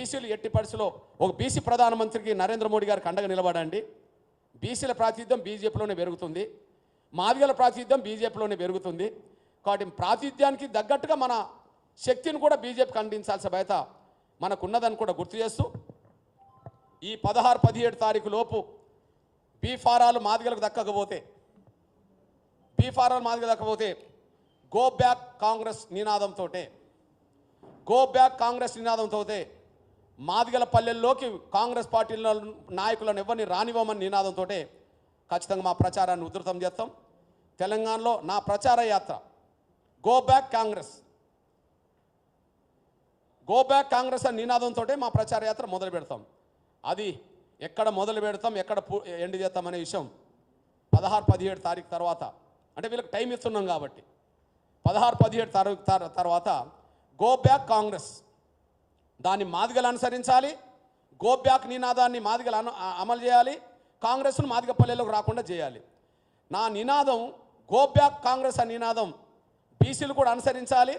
బీసీలు ఎట్టి పరిస్థితిలో ఒక బీసీ ప్రధానమంత్రికి నరేంద్ర మోడీ గారికి అండగా నిలబడండి. బీసీల ప్రాతినిధ్యం బీజేపీలోనే పెరుగుతుంది. మాదిగల ప్రాతినిధ్యం బీజేపీలోనే పెరుగుతుంది. కాబట్టి ప్రాతినిధ్యానికి తగ్గట్టుగా మన శక్తిని కూడా బీజేపీకి అందించాల్సిన బయట మనకున్నదని కూడా గుర్తు చేస్తూ ఈ పదహారు పదిహేడు తారీఖు లోపు బీ ఫారాలు మాదిగలకు దక్కకపోతే బీ ఫారాలు దక్కకపోతే గో బ్యాక్ కాంగ్రెస్ నినాదంతో గో బ్యాక్ కాంగ్రెస్ నినాదంతో మాదిగల పల్లెల్లోకి కాంగ్రెస్ పార్టీల నాయకులను ఎవరిని రానివ్వమని నినాదంతో ఖచ్చితంగా మా ప్రచారాన్ని ఉధృతం చేస్తాం. తెలంగాణలో నా ప్రచార యాత్ర go back Congress go back Congress అని నినాదంతో మా ప్రచార యాత్ర మొదలు పెడతాం. అది ఎక్కడ మొదలు పెడతాం ఎక్కడ ఎండ్ చేస్తాం అనే విషయం పదహారు పదిహేడు తారీఖు తర్వాత అంటే వీళ్ళకి టైం ఇస్తున్నాం కాబట్టి. పదహారు పదిహేడు తారీఖు తర్వాత గో బ్యాక్ కాంగ్రెస్ దాన్ని మాదిగలు అనుసరించాలి. గోబ్యాక్ నినాదాన్ని మాదిగలు అను అమలు చేయాలి. కాంగ్రెస్ను మాదిగపల్లెలోకి రాకుండా చేయాలి. నా నినాదం గోబ్యాక్ కాంగ్రెస్ ఆ నినాదం. బీసీలు కూడా అనుసరించాలి.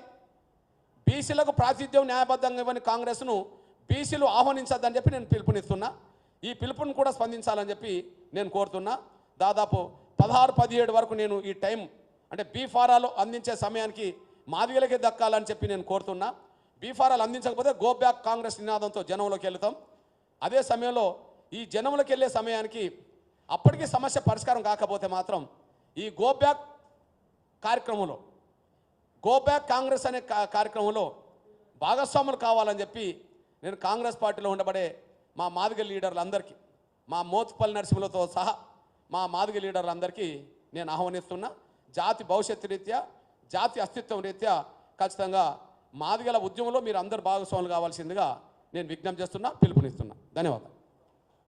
బీసీలకు ప్రాతినిధ్యం న్యాయబద్ధంగా ఇవ్వని కాంగ్రెస్ను బీసీలు ఆహ్వానించద్దని చెప్పి నేను పిలుపునిస్తున్నా. ఈ పిలుపుని కూడా స్పందించాలని చెప్పి నేను కోరుతున్నా. దాదాపు పదహారు పదిహేడు వరకు నేను ఈ టైం అంటే బీ ఫారాలు అందించే సమయానికి మాదిగలకే దక్కాలని చెప్పి నేను కోరుతున్నా. బీఫారాలు అందించకపోతే గో బ్యాక్ కాంగ్రెస్ నినాదంతో జనంలోకి వెళ్తాం. అదే సమయంలో ఈ జనంలోకి వెళ్ళే సమయానికి అప్పటికీ సమస్య పరిష్కారం కాకపోతే మాత్రం ఈ గో బ్యాక్ కార్యక్రమంలో గో బ్యాక్ కాంగ్రెస్ అనే కార్యక్రమంలో భాగస్వాములు కావాలని చెప్పి నేను కాంగ్రెస్ పార్టీలో ఉండబడే మా మాదిగ లీడర్లందరికీ మా మోతుపల్లి నరసింహులతో సహా మా మాదిగ లీడర్లందరికీ నేను ఆహ్వానిస్తున్నా. జాతి భవిష్యత్తు రీత్యా జాతి అస్తిత్వం రీత్యా ఖచ్చితంగా మాదిగల ఉద్యమంలో మీరు అందరు భాగస్వాములు కావాల్సిందిగా నేను విజ్ఞప్తి చేస్తున్నా పిలుపునిస్తున్నా. ధన్యవాదాలు.